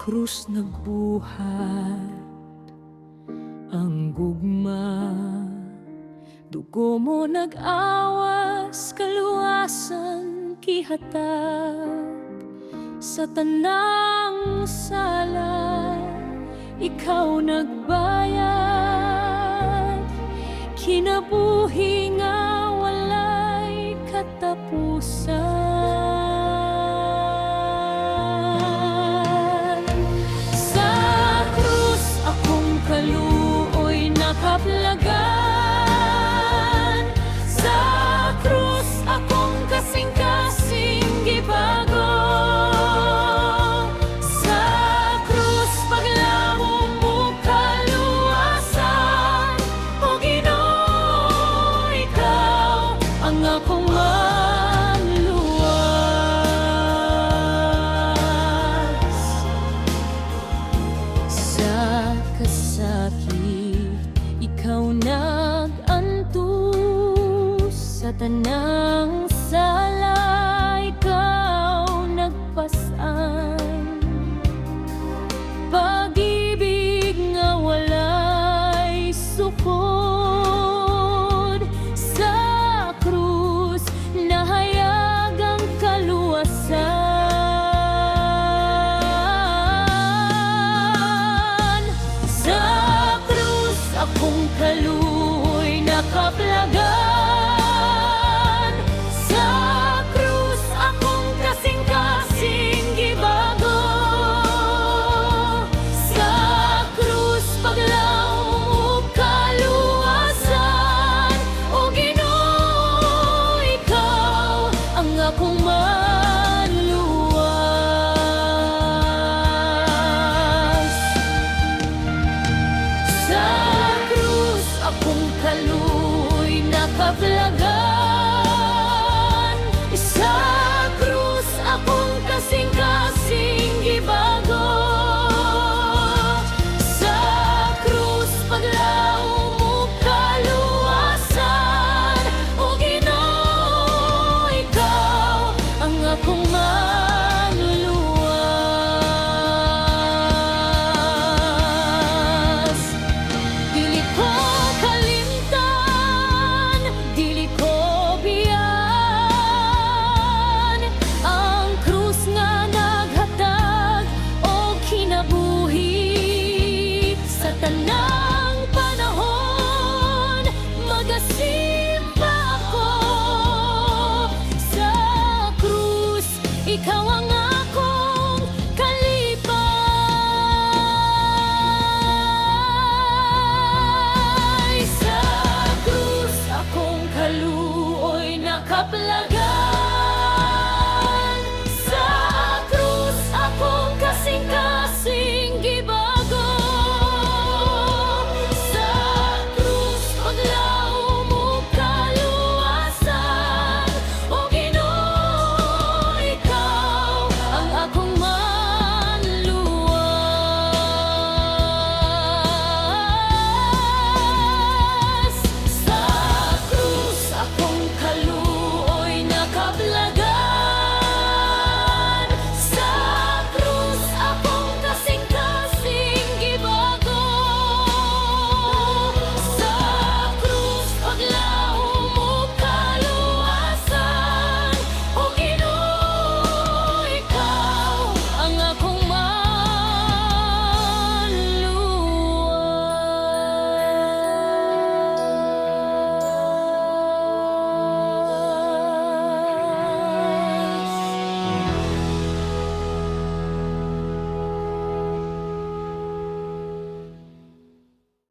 krus nagbuhat ang gugma. Dugo mo nag-awas, kaluwasan kihatag. Sa tanang sala, ikaw nagbayad. Kinabuhi nga walay katapusan kasakit, ikaw nag-antos sa tanang sala, kaluoy nakaplag sa krus akong kaluoy nakaplagan I know